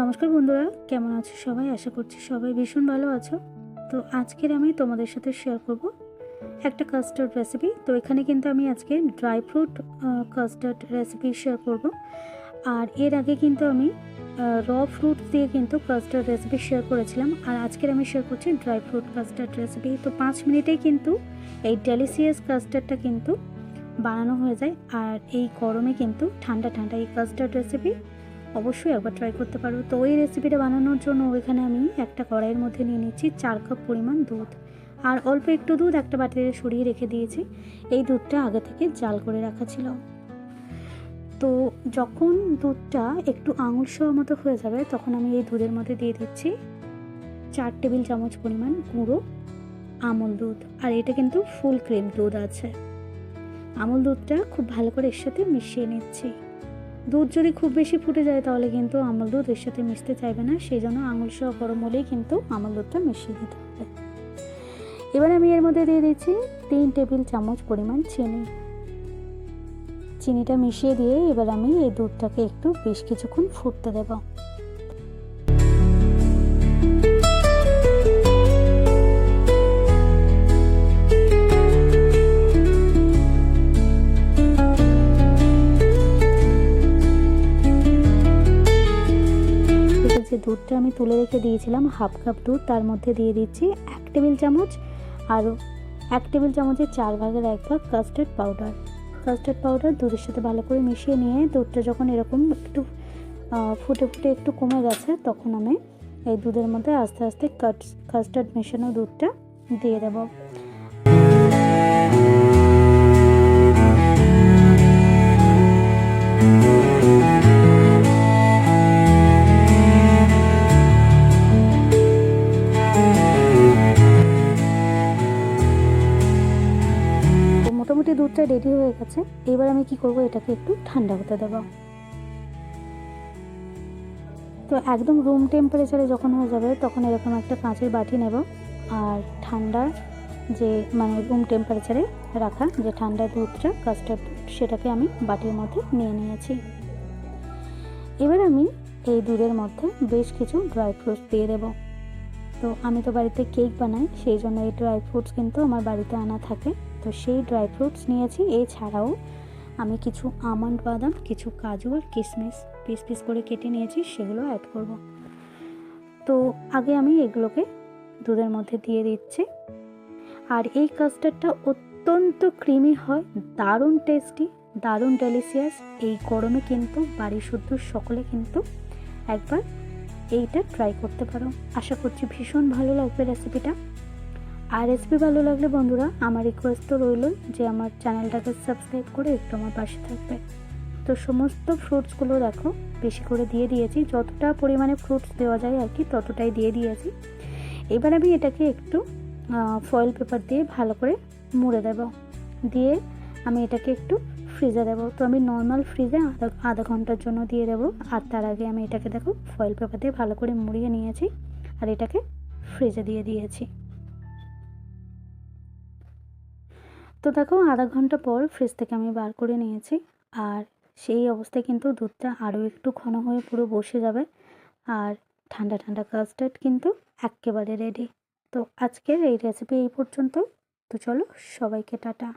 নমস্কার বন্ধুরা, কেমন আছো সবাই? আশা করছি সবাই ভীষণ ভালো আছো। তো আজকের আমি তোমাদের সাথে শেয়ার করব একটা কাস্টার্ড রেসিপি তো এখানে কিন্তু আমি আজকে dry fruit custard recipe share করব। আর এর আগে কিন্তু আমি র ফ্রুট দিয়ে কিন্তু কাস্টার্ড রেসিপি শেয়ার করেছিলাম। আর আজকের আমি শেয়ার করছি ড্রাই ফ্রুট কাস্টার্ড রেসিপি তো পাঁচ মিনিটেই কিন্তু এই ডেলিসিয়াস কাস্টার্ডটা কিন্তু বানানো হয়ে যায়। আর এই গরমে কিন্তু ঠান্ডা ঠান্ডা এই কাস্টার্ড রেসিপি অবশ্যই একবার ট্রাই করতে পারো। তো ওই রেসিপিটা বানানোর জন্য ওইখানে আমি একটা কড়াইয়ের মধ্যে নিয়ে নিচ্ছি চার কাপ পরিমাণ দুধ। আর অল্প একটু দুধ একটা বাটিতে সরিয়ে রেখে দিয়েছি। এই দুধটা আগে থেকে জাল করে রাখা ছিল। তো যখন দুধটা একটু আঙুল সহ মতো হয়ে যাবে, তখন আমি এই দুধের মধ্যে দিয়ে দিচ্ছি চার টেবিল চামচ পরিমাণ গুঁড়ো আমল দুধ। আর এটা কিন্তু ফুল ক্রিম দুধ আছে। আমল দুধটা খুব ভালো করে এর সাথে মিশিয়ে নিচ্ছি। দুধ যদি খুব বেশি ফুটে যায় তাহলে কিন্তু আমল দুধ এর সাথে মিশতে চাইবে না, সেই জন্য আঙুল সহ গরম হলেই কিন্তু আমল দুধটা মিশিয়ে দিতে হবে। এবার আমি এর মধ্যে দিয়ে দিচ্ছি তিন টেবিল চামচ পরিমাণ চিনি। চিনিটা মিশিয়ে দিয়ে এবার আমি এই দুধটাকে একটু বেশ কিছুক্ষণ ফুটতে দেব। যে দুধটা আমি তুলে রেখে দিয়েছিলাম, হাফ কাপ দুধ, তার মধ্যে দিয়ে দিচ্ছি এক টেবিল চামচ আর এক টেবিল চামচের চার ভাগের এক ভাগ কাস্টার্ড পাউডার কাস্টার্ড পাউডার দুধের সাথে ভালো করে মিশিয়ে নিয়ে দুধটা যখন এরকম একটু ফুটে ফুটে একটু কমে গেছে, তখন আমি এই দুধের মধ্যে আস্তে আস্তে কাস্টার্ড মেশানো দুধটা দিয়ে দেবো। দুধটা রেডি হয়ে গেছে। এবার আমি কি করব? এটাকে একটু ঠান্ডা হতে দেবো। তো একদম রুম টেম্পারেচারে যখন হয়ে যাবে, তখন এরকম একটা কাঁচের বাটি নেব। আর ঠান্ডা যে মানে রুম টেম্পারেচারে রাখা যে ঠান্ডা দুধটা কাস্টার্ড দুধ, সেটাকে আমি বাটির মধ্যে নিয়ে নিয়েছি। এবার আমি এই দুধের মধ্যে বেশ কিছু ড্রাই ফ্রুটস দিয়ে দেবো। তো আমি তো বাড়িতে কেক বানাই, সেই জন্য এই ড্রাই ফ্রুটস কিন্তু আমার বাড়িতে আনা থাকে। তো সেই ড্রাই ফ্রুটস নিয়েছি, এছাড়াও আমি কিছু আমন্ড বাদাম, কিছু কাজু আর কিশমিশ পিস পিস করে কেটে নিয়েছি, সেগুলো অ্যাড করব। তো আগে আমি এগুলোকে দুধের মধ্যে দিয়ে দিচ্ছি। আর এই কাস্টার্ডটা অত্যন্ত ক্রিমি হয়, দারুণ টেস্টি দারুণ ডেলিসিয়াস এই গরমে কিন্তু বাড়ি শুদ্ধ সকলে কিন্তু একবার এইটা ট্রাই করতে পারো। আশা করছি ভীষণ ভালো লাগবে রেসিপিটা আর রেসিপি ভালো লাগলে বন্ধুরা, আমার রিকোয়েস্ট তো রইল যে আমার চ্যানেলটাকে সাবস্ক্রাইব করে একটু আমার পাশে থাকবে। তো সমস্ত ফ্রুটসগুলো দেখো, বেশি করে দিয়ে দিয়েছি। যতটা পরিমাণে ফ্রুটস দেওয়া যায় আর কি, ততটাই দিয়ে দিয়েছি। এবার আমি এটাকে একটু ফয়েল পেপার দিয়ে ভালো করে মুড়ে দেব। দিয়ে আমি এটাকে একটু ফ্রিজে দেবো। তো আমি নর্মাল ফ্রিজে আধা ঘণ্টার জন্য দিয়ে দেবো। আর তার আগে আমি এটাকে দেখো ফয়েল পেপার দিয়ে ভালো করে মুড়িয়ে নিয়েছি। আর এটাকে ফ্রিজে দিয়ে দিয়েছি। তো দেখো, আধা ঘণ্টা পর ফ্রিজ থেকে আমি বার করে নিয়েছি। আর সেই অবস্থায় কিন্তু দুধটা আরও একটু ঘন হয়ে পুরো বসে যাবে। আর ঠান্ডা ঠান্ডা কাস্টার্ড কিন্তু একেবারে রেডি তো আজকের এই রেসিপি এই পর্যন্ত তো চলো, সবাইকে টাটা।